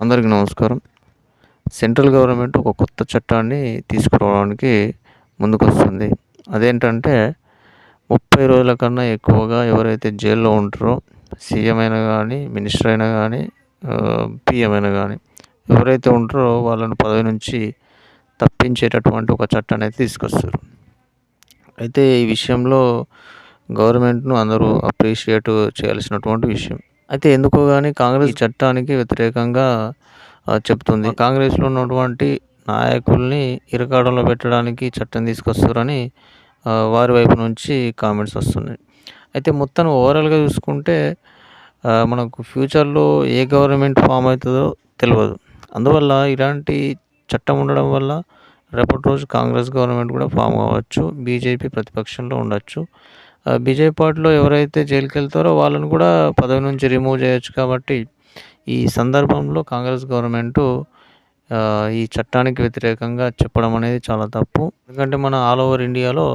అందరికీ నమస్కారం. Central government ఒక కొత్త చట్టాన్ని తీసుకురావడానికి ముందుకొస్తుంది. అదేంటంటే ముప్పై రోజుల కన్నా ఎక్కువగా ఎవరైతే జైల్లో ఉంటారో సీఎం అయినా కానీ మినిస్టర్ అయినా కానీ పిఎం అయినా కానీ ఎవరైతే ఉంటారో వాళ్ళని పదవి నుంచి తప్పించేటటువంటి ఒక చట్టాన్ని అయితే తీసుకొస్తారు. అయితే ఈ విషయంలో గవర్నమెంట్ను అందరూ అప్రిషియేట్ చేయాల్సినటువంటి విషయం. అయితే ఎందుకో కానీ కాంగ్రెస్ చట్టానికి వ్యతిరేకంగా చెప్తుంది. కాంగ్రెస్లో ఉన్నటువంటి నాయకుల్ని ఇరకాడంలో పెట్టడానికి చట్టం తీసుకొస్తారని వారి వైపు నుంచి కామెంట్స్ వస్తున్నాయి. అయితే మొత్తం ఓవరాల్గా చూసుకుంటే మనకు ఫ్యూచర్లో ఏ గవర్నమెంట్ ఫామ్ అవుతుందో తెలియదు అందువల్ల ఇలాంటి చట్టం ఉండడం వల్ల రేపటి రోజు కాంగ్రెస్ గవర్నమెంట్ కూడా ఫామ్ కావచ్చు బీజేపీ ప్రతిపక్షంలో ఉండొచ్చు. బీజేపీ పార్టీలో ఎవరైతే జైలుకి వెళ్తారో వాళ్ళని కూడా పదవి నుంచి రిమూవ్ చేయొచ్చు కాబట్టి ఈ సందర్భంలో కాంగ్రెస్ గవర్నమెంటు ఈ చట్టానికి వ్యతిరేకంగా చెప్పడం అనేది చాలా తప్పు. ఎందుకంటే మన ఆల్ ఓవర్ ఇండియాలో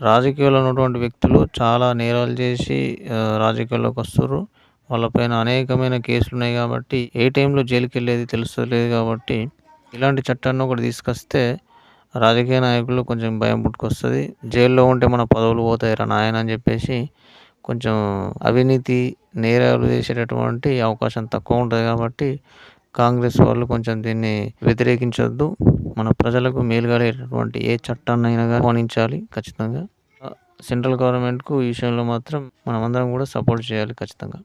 రాజకీయాల్లో ఉన్నటువంటి వ్యక్తులు చాలా నేరాలు చేసి రాజకీయాల్లోకి వస్తారు వాళ్ళపైన అనేకమైన కేసులు ఉన్నాయి కాబట్టి ఏ టైంలో జైలుకి వెళ్ళేది తెలుస్తలేదు కాబట్టి ఇలాంటి చట్టాన్ని ఒకటి తీసుకొస్తే రాజకీయ నాయకులు కొంచెం భయం పుట్టుకొస్తుంది. జైల్లో ఉంటే మన పదవులు పోతాయిరా నాయన అని చెప్పేసి కొంచెం అవినీతి నేరాలు చేసేటటువంటి అవకాశం తక్కువ ఉంటుంది కాబట్టి కాంగ్రెస్ వాళ్ళు కొంచెం దీన్ని వ్యతిరేకించొద్దు. మన ప్రజలకు మేలు కలిగేటటువంటి ఏ చట్టాన్నైనా గమనించాలి ఖచ్చితంగా. సెంట్రల్ గవర్నమెంట్కు ఈ విషయంలో మాత్రం మనమందరం కూడా సపోర్ట్ చేయాలి ఖచ్చితంగా.